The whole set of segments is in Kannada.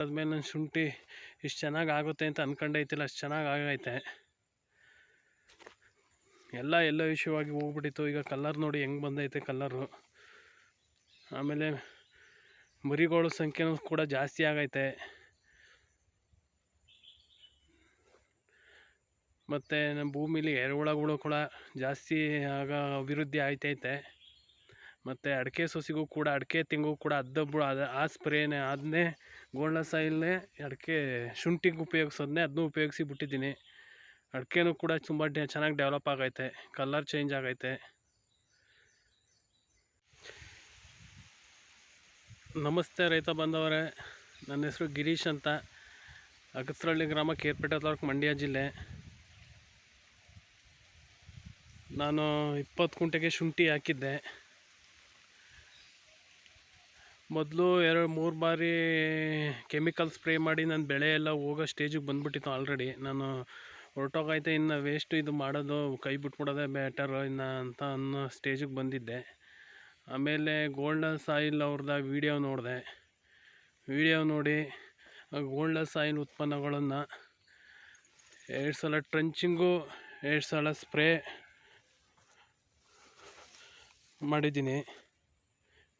ಆದ್ಮೇಲೆ ನನ್ನ ಶುಂಠಿ ಇಷ್ಟು ಚೆನ್ನಾಗಿ ಆಗುತ್ತೆ ಅಂತ ಅಂದ್ಕೊಂಡೈತಿಲ್ಲ ಅಷ್ಟು ಚೆನ್ನಾಗಿ ಆಗೈತೆ. ಎಲ್ಲ ಎಲ್ಲ ವಿಷಯವಾಗಿ ಹೋಗ್ಬಿಟ್ಟಿತ್ತು. ಈಗ ಕಲ್ಲರ್ ನೋಡಿ ಹೆಂಗೆ ಬಂದೈತೆ ಕಲ್ಲರು ಆಮೇಲೆ ಮರಿಗಳ ಸಂಖ್ಯೆನೂ ಕೂಡ ಜಾಸ್ತಿ ಆಗೈತೆ. ಮತ್ತು ನಮ್ಮ ಭೂಮಿಲಿ ಎರೆಹುಳಗಳು ಕೂಡ ಜಾಸ್ತಿ ಆಗ ಅಭಿವೃದ್ಧಿ ಆಯ್ತೈತೆ. ಮತ್ತು ಅಡಿಕೆ ಸೊಸಿಗೂ ಕೂಡ, ಅಡಿಕೆ ತೆಂಗು ಕೂಡ ಅದ್ದಬ್ಬು ಅದು ಆ ಸ್ಪ್ರೇನೇ ಅದನ್ನೇ ಗೋಲ್ಡ ಸಾಯಿಲ್ನೇ ಅಡಿಕೆ ಶುಂಠಿಗೆ ಉಪಯೋಗಿಸೋದನ್ನೇ ಅದನ್ನೂ ಉಪಯೋಗಿಸಿ ಬಿಟ್ಟಿದ್ದೀನಿ. ಅಡಿಕೆನೂ ಕೂಡ ತುಂಬ ಚೆನ್ನಾಗಿ ಡೆವಲಪ್ ಆಗೈತೆ, ಕಲರ್ ಚೇಂಜ್ ಆಗೈತೆ. ನಮಸ್ತೆ ರೈತ ಬಂದವರೇ ನನ್ನ ಹೆಸರು ಗಿರೀಶ್ ಅಂತ. ಅಗಸರಳ್ಳಿ ಗ್ರಾಮ ಕೇರ್ಪೇಟೆ ತಾಲೂಕು ಮಂಡ್ಯ ಜಿಲ್ಲೆ. ನಾನು ಇಪ್ಪತ್ತು ಕುಂಟೆಗೆ ಶುಂಠಿ ಹಾಕಿದ್ದೆ. ಮೊದಲು ಎರಡು ಮೂರು ಬಾರಿ ಕೆಮಿಕಲ್ ಸ್ಪ್ರೇ ಮಾಡಿ ನನ್ನ ಬೆಳೆ ಎಲ್ಲ ಹೋಗೋ ಸ್ಟೇಜಿಗೆ ಬಂದ್ಬಿಟ್ಟಿತ್ತು ಆಲ್ರೆಡಿ ನಾನು ಹೊರಟೋಗೈತೆ ಇನ್ನು ವೇಸ್ಟ್ ಇದು ಮಾಡೋದು, ಕೈ ಬಿಟ್ಬಿಡೋದೇ ಬ್ಯಾಟರ್ ಇನ್ನು ಅಂತ ಅನ್ನೋ ಸ್ಟೇಜಿಗೆ ಬಂದಿದ್ದೆ. ಆಮೇಲೆ ಗೋಲ್ಡನ್ ಸಾಯಿಲ್ ಅವ್ರದ್ದು ವಿಡಿಯೋ ನೋಡಿದೆ. ವಿಡಿಯೋ ನೋಡಿ ಗೋಲ್ಡನ್ ಸಾಯಿಲ್ ಉತ್ಪನ್ನಗಳನ್ನು ಎರಡು ಸಲ ಟ್ರಂಚಿಂಗು ಎರಡು ಸಲ ಸ್ಪ್ರೇ ಮಾಡಿದ್ದೀನಿ.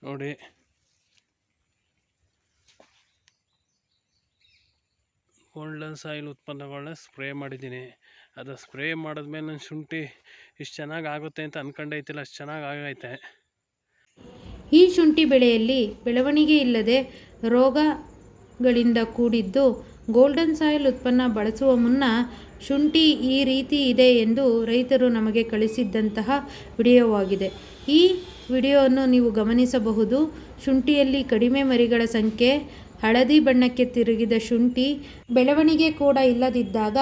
ನೋಡಿ ಗೋಲ್ಡನ್ ಸಾಯಿಲ್ ಉತ್ಪನ್ನಗಳನ್ನ ಸ್ಪ್ರೇ ಮಾಡಿದ್ದೀನಿ. ಅದು ಸ್ಪ್ರೇ ಮಾಡಿದ್ಮೇಲೆ ನನ್ನ ಶುಂಠಿ ಇಷ್ಟು ಚೆನ್ನಾಗಿ ಆಗುತ್ತೆ ಅಂತ ಅಂದ್ಕೊಂಡೈತಿಲ್ಲ ಅಷ್ಟು ಚೆನ್ನಾಗಿ ಆಗೈತೆ. ಈ ಶುಂಠಿ ಬೆಳೆಯಲ್ಲಿ ಬೆಳವಣಿಗೆ ಇಲ್ಲದೆ ರೋಗಗಳಿಂದ ಕೂಡಿದ್ದು ಗೋಲ್ಡನ್ ಸಾಯಿಲ್ ಉತ್ಪನ್ನ ಬಳಸುವ ಮುನ್ನ ಶುಂಠಿ ಈ ರೀತಿ ಇದೆ ಎಂದು ರೈತರು ನಮಗೆ ಕಳಿಸಿದ್ದಂತಹ ವಿಡಿಯೋವಾಗಿದೆ. ಈ ವಿಡಿಯೋವನ್ನು ನೀವು ಗಮನಿಸಬಹುದು. ಶುಂಠಿಯಲ್ಲಿ ಕಡಿಮೆ ಮರಿಗಳ ಸಂಖ್ಯೆ ಹಳದಿ ಬಣ್ಣಕ್ಕೆ ತಿರುಗಿದ ಶುಂಠಿ ಬೆಳವಣಿಗೆ ಕೂಡ ಇಲ್ಲದಿದ್ದಾಗ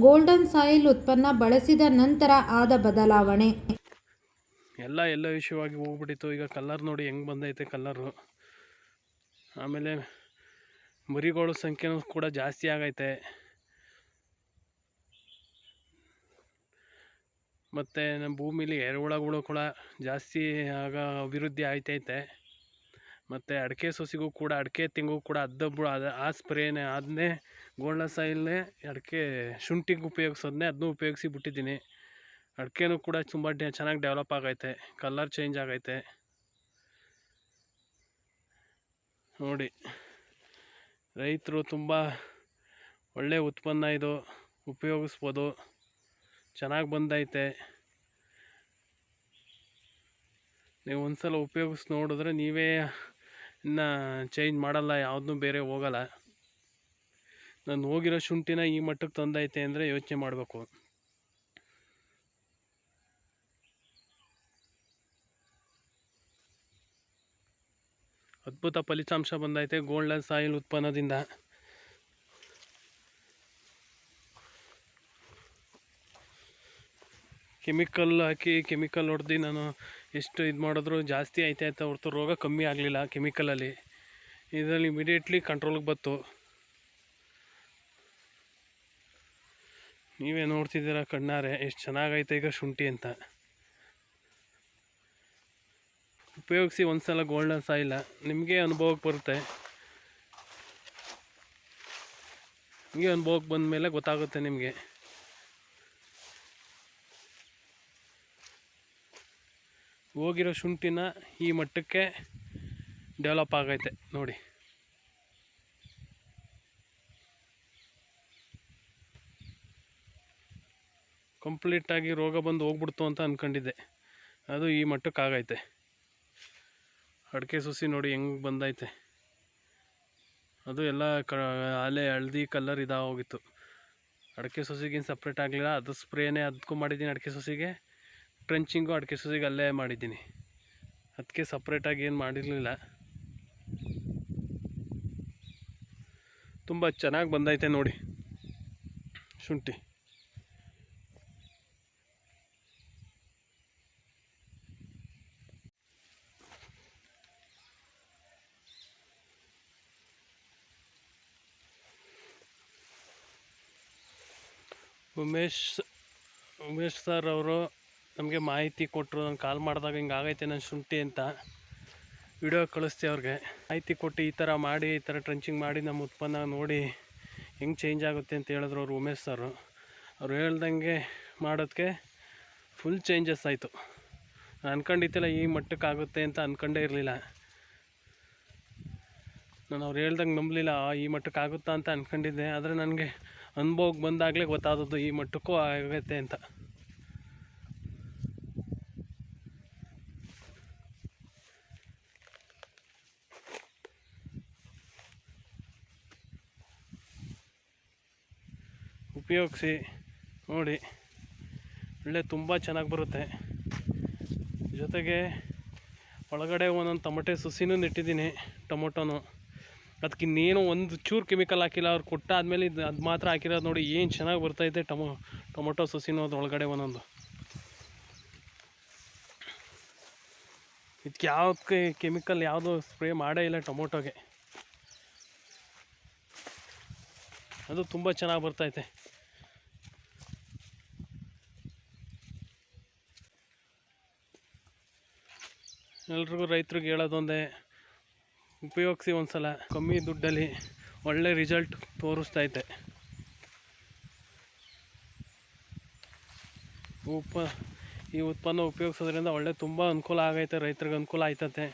ಗೋಲ್ಡನ್ ಸಾಯಿಲ್ ಉತ್ಪನ್ನ ಬಳಸಿದ ನಂತರ ಆದ ಬದಲಾವಣೆ. ಎಲ್ಲ ಎಲ್ಲ ವಿಷಯವಾಗಿ ಹೋಗ್ಬಿಟ್ಟಿತ್ತು. ಈಗ ಕಲರ್ ನೋಡಿ ಹೆಂಗೆ ಬಂದೈತೆ ಕಲ್ಲರು ಆಮೇಲೆ ಮರಿಗಳ ಸಂಖ್ಯೆನೂ ಕೂಡ ಜಾಸ್ತಿ ಆಗೈತೆ. ಮತ್ತು ನಮ್ಮ ಭೂಮಿಲಿ ಎರೆಹುಳಗಳು ಕೂಡ ಜಾಸ್ತಿ ಆಗ ಅಭಿವೃದ್ಧಿ ಆಯ್ತೈತೆ. ಮತ್ತು ಅಡಿಕೆ ಸೊಸಿಗೂ ಕೂಡ, ಅಡಿಕೆ ತೆಂಗು ಕೂಡ ಅದ್ದೊಬ್ಬರು ಅದು, ಆ ಸ್ಪ್ರೇನೇ ಅದನ್ನೇ ಗೋಲ್ಡ ಸಾಯಿಲ್ನೇ ಅಡಿಕೆ ಶುಂಠಿಗೆ ಉಪಯೋಗಿಸೋದನ್ನೇ ಅದನ್ನೂ ಉಪಯೋಗಿಸಿ ಬಿಟ್ಟಿದ್ದೀನಿ. ಅಡಿಕೆನೂ ಕೂಡ ತುಂಬ ಚೆನ್ನಾಗಿ ಡೆವಲಪ್ ಆಗೈತೆ, ಕಲರ್ ಚೇಂಜ್ ಆಗೈತೆ. ನೋಡಿ, ರೈತರು ತುಂಬ ಒಳ್ಳೆಯ ಉತ್ಪನ್ನ ಇದು, ಉಪಯೋಗಿಸ್ಬೋದು, ಚೆನ್ನಾಗಿ ಬಂದೈತೆ. ನೀವು ಒಂದ್ಸಲ ಉಪಯೋಗಿಸಿ ನೋಡಿದ್ರೆ ನೀವೇ ಇನ್ನು ಚೇಂಜ್ ಮಾಡಲ್ಲ, ಯಾವುದನ್ನೂ ಬೇರೆ ಹೋಗಲ್ಲ. ನಾನು ಹೋಗಿರೋ ಶುಂಠಿನ ಈ ಮಟ್ಟಕ್ಕೆ ತಂದೈತೆ ಅಂದರೆ ಯೋಚನೆ ಮಾಡಬೇಕು. ಅದ್ಭುತ ಫಲಿತಾಂಶ ಬಂದೈತೆ ಗೋಲ್ಡನ್ ಸಾಯಿಲ್ ಉತ್ಪನ್ನದಿಂದ. ಕೆಮಿಕಲ್ ಹಾಕಿ ಕೆಮಿಕಲ್ ಹೊಡೆದು ನಾನು ಎಷ್ಟು ಇದು ಮಾಡಿದ್ರು ಜಾಸ್ತಿ ಆಯ್ತಾಯ್ತ ಹೊರತು ರೋಗ ಕಮ್ಮಿ ಆಗಲಿಲ್ಲ ಕೆಮಿಕಲಲ್ಲಿ. ಇದರಲ್ಲಿ ಇಮಿಡಿಯೇಟ್ಲಿ ಕಂಟ್ರೋಲ್ಗೆ ಬಂತು. ನೀವೇ ನೋಡ್ತಿದ್ದೀರ ಕಣ್ಣಾರೆ, ಎಷ್ಟು ಚೆನ್ನಾಗೈತೆ ಈಗ ಶುಂಠಿ ಅಂತ. ಉಪಯೋಗಿಸಿ ಒಂದ್ಸಲ ಗೋಲ್ಡನ್ ಸಾಯಿಲ್ಲ ನಿಮಗೆ ಅನುಭವಕ್ಕೆ ಬರುತ್ತೆ. ನಿಮಗೆ ಅನುಭವಕ್ಕೆ ಬಂದ ಮೇಲೆ ಗೊತ್ತಾಗುತ್ತೆ ನಿಮಗೆ. ಹೋಗಿರೋ ಶುಂಠಿನ ಈ ಮಟ್ಟಕ್ಕೆ ಡೆವಲಪ್ ಆಗೈತೆ ನೋಡಿ. ಕಂಪ್ಲೀಟಾಗಿ ರೋಗ ಬಂದು ಹೋಗ್ಬಿಡ್ತು ಅಂತ ಅಂದ್ಕೊಂಡಿದ್ದೆ ಅದು ಈ ಮಟ್ಟಕ್ಕೆ ಆಗೈತೆ. ಅಡಿಕೆ ಸುಸಿ ನೋಡಿ ಹೆಂಗೆ ಬಂದೈತೆ. ಅದು ಎಲ್ಲ ಕ, ಅಲೆ, ಹಳದಿ ಕಲರ್ ಇದಾಗೋಗಿತ್ತು. ಅಡಿಕೆ ಸೊಸಿಗೇನು ಸಪ್ರೇಟ್ ಆಗಲಿಲ್ಲ. ಅದು ಸ್ಪ್ರೇನೇ ಅದಕ್ಕೂ ಮಾಡಿದ್ದೀನಿ ಅಡಿಕೆ ಸೊಸಿಗೆ. ಟ್ರಂಚಿಂಗು ಅಡಿಕೆ ಸಸಿಗೆ ಅಲ್ಲೇ ಮಾಡಿದ್ದೀನಿ. ಅದಕ್ಕೆ ಸಪ್ರೇಟಾಗಿ ಏನು ಮಾಡಿರಲಿಲ್ಲ. ತುಂಬ ಚೆನ್ನಾಗಿ ಬಂದೈತೆ ನೋಡಿ. ಶುಂಠಿ. ಉಮೇಶ್ ಉಮೇಶ್ ಸರ್ ಅವರು ನಮಗೆ ಮಾಹಿತಿ ಕೊಟ್ಟರು, ನಾನು ಕಾಲ್ ಮಾಡಿದಾಗ ಹಿಂಗೆ ಆಗೈತೆ ನನ್ನ ಶುಂಠಿ ಅಂತ ವಿಡಿಯೋ ಕಳಿಸ್ತೀವಿ ಅವ್ರಿಗೆ. ಮಾಹಿತಿ ಕೊಟ್ಟು ಈ ಥರ ಮಾಡಿ, ಈ ಥರ ಟ್ರಂಚಿಂಗ್ ಮಾಡಿ ನಮ್ಮ ಉತ್ಪನ್ನ ನೋಡಿ ಹೆಂಗೆ ಚೇಂಜ್ ಆಗುತ್ತೆ ಅಂತ ಹೇಳಿದ್ರು ಅವರು ಉಮೇಶ್ ಸರು ಅವ್ರು ಹೇಳ್ದಂಗೆ ಮಾಡೋದಕ್ಕೆ ಫುಲ್ ಚೇಂಜಸ್ ಆಯಿತು. ನಾನು ಅನ್ಕೊಂಡಿದ್ದಿಲ್ಲ ಈ ಮಟ್ಟಕ್ಕೆ ಆಗುತ್ತೆ ಅಂತ ಅಂದ್ಕೊಂಡೇ ಇರಲಿಲ್ಲ. ನಾನು ಅವ್ರು ಹೇಳ್ದಂಗೆ ನಂಬಲಿಲ್ಲ ಈ ಮಟ್ಟಕ್ಕೆ ಆಗುತ್ತಾ ಅಂತ ಅಂದ್ಕೊಂಡಿದ್ದೆ ಆದರೆ ನನಗೆ ಅನುಭವಕ್ಕೆ ಬಂದಾಗಲೇ ಗೊತ್ತಾದದ್ದು ಈ ಮಟ್ಟಕ್ಕೂ ಆಗುತ್ತೆ ಅಂತ. ಉಪಯೋಗಿಸಿ ನೋಡಿ. ಒಳ್ಳೆ ತುಂಬ ಚೆನ್ನಾಗಿ ಬರುತ್ತೆ. ಜೊತೆಗೆ ಒಳಗಡೆ ಒಂದೊಂದು ಟೊಮಟೆ ಸಸಿನೂ ನೆಟ್ಟಿದ್ದೀನಿ, ಟೊಮೊಟೊನು. ಅದಕ್ಕೆ ಇನ್ನೇನು ಒಂದು ಚೂರು ಕೆಮಿಕಲ್ ಹಾಕಿಲ್ಲ, ಅವ್ರು ಕೊಟ್ಟಾದ್ಮೇಲೆ ಇದು ಅದು ಮಾತ್ರ ಹಾಕಿರೋದು ನೋಡಿ ಏನು ಚೆನ್ನಾಗಿ ಬರ್ತೈತೆ ಟೊಮೊ, ಟೊಮೊಟೊ ಸಸಿನೂ ಅದು ಒಳಗಡೆ ಒಂದೊಂದು. ಇದಕ್ಕೆ ಯಾವ್ದಕ್ಕೆ ಕೆಮಿಕಲ್ ಯಾವುದು ಸ್ಪ್ರೇ ಮಾಡೇ ಇಲ್ಲ ಟೊಮೊಟೊಗೆ. ಅದು ತುಂಬ ಚೆನ್ನಾಗಿ ಬರ್ತೈತೆ. ಎಲ್ರಿಗೂ ರೈತರಿಗೆ ಹೇಳೋದೊಂದೇ ಉಪಯೋಗಿಸಿ ಒಂದ್ಸಲ ಕಮ್ಮಿ ದುಡ್ಡಲ್ಲಿ ಒಳ್ಳೆ ರಿಸಲ್ಟ್ ತೋರಿಸ್ತೈತೆ ಉಪ, ಈ ಉತ್ಪನ್ನ ಉಪಯೋಗಿಸೋದ್ರಿಂದ ಒಳ್ಳೆ ತುಂಬ ಅನುಕೂಲ ಆಗೈತೆ, ರೈತರಿಗೆ ಅನುಕೂಲ ಆಯ್ತತೆ.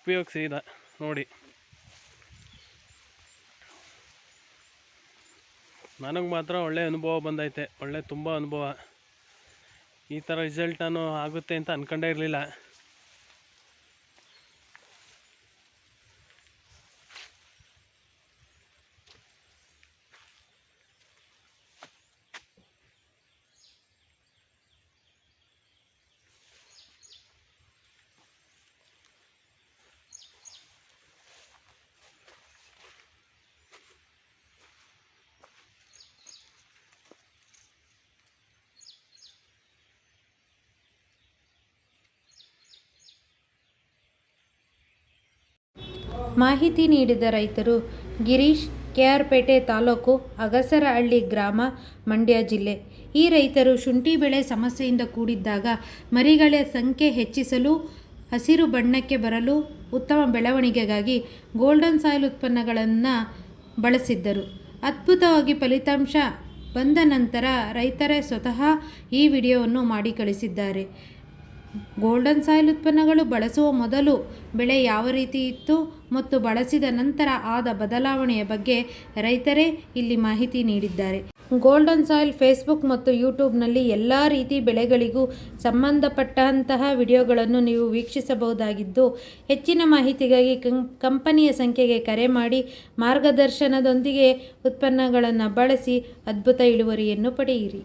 ಉಪಯೋಗಿಸಿ ಇದ, ನೋಡಿ. ನನಗೆ ಮಾತ್ರ ಒಳ್ಳೆ ಅನುಭವ ಬಂದೈತೆ, ಒಳ್ಳೆ ತುಂಬ ಅನುಭವ. ಈ ಥರ ರಿಸಲ್ಟ್ ನಾನು ಆಗುತ್ತೆ ಅಂತ ಅಂದ್ಕೊಂಡೇ ಇರಲಿಲ್ಲ. ಮಾಹಿತಿ ನೀಡಿದ ರೈತರು, ಗಿರೀಶ್ ಕೆಆರ್ಪೇಟೆ ತಾಲೂಕು ಅಗಸರಹಳ್ಳಿ ಗ್ರಾಮ, ಮಂಡ್ಯ ಜಿಲ್ಲೆ. ಈ ರೈತರು ಶುಂಠಿ ಬೆಳೆ ಸಮಸ್ಯೆಯಿಂದ ಕೂಡಿದ್ದಾಗ ಮರಿಗಳ ಸಂಖ್ಯೆ ಹೆಚ್ಚಿಸಲು, ಹಸಿರು ಬಣ್ಣಕ್ಕೆ ಬರಲು ಉತ್ತಮ ಬೆಳವಣಿಗೆಗಾಗಿ ಗೋಲ್ಡನ್ ಸಾಯಿಲ್ ಉತ್ಪನ್ನಗಳನ್ನು ಬಳಸಿದ್ದರು. ಅದ್ಭುತವಾಗಿ ಫಲಿತಾಂಶ ಬಂದ ನಂತರ ರೈತರೇ ಸ್ವತಃ ಈ ವಿಡಿಯೋವನ್ನು ಮಾಡಿ ಕಳಿಸಿದ್ದಾರೆ. ಗೋಲ್ಡನ್ ಸಾಯಿಲ್ ಉತ್ಪನ್ನಗಳು ಬಳಸುವ ಮೊದಲು ಬೆಳೆ ಯಾವ ರೀತಿ ಇತ್ತು ಮತ್ತು ಬಳಸಿದ ನಂತರ ಆದ ಬದಲಾವಣೆಯ ಬಗ್ಗೆ ರೈತರೇ ಇಲ್ಲಿ ಮಾಹಿತಿ ನೀಡಿದ್ದಾರೆ. ಗೋಲ್ಡನ್ ಸಾಯಿಲ್ ಫೇಸ್ಬುಕ್ ಮತ್ತು ಯೂಟ್ಯೂಬ್ನಲ್ಲಿ ಎಲ್ಲ ರೀತಿ ಬೆಳೆಗಳಿಗೂ ಸಂಬಂಧಪಟ್ಟಂತಹ ವಿಡಿಯೋಗಳನ್ನು ನೀವು ವೀಕ್ಷಿಸಬಹುದಾಗಿದ್ದು, ಹೆಚ್ಚಿನ ಮಾಹಿತಿಗಾಗಿ ಕಂಪನಿಯ ಸಂಖ್ಯೆಗೆ ಕರೆ ಮಾಡಿ, ಮಾರ್ಗದರ್ಶನದೊಂದಿಗೆ ಉತ್ಪನ್ನಗಳನ್ನು ಬಳಸಿ ಅದ್ಭುತ ಇಳುವರಿಯನ್ನು ಪಡೆಯಿರಿ.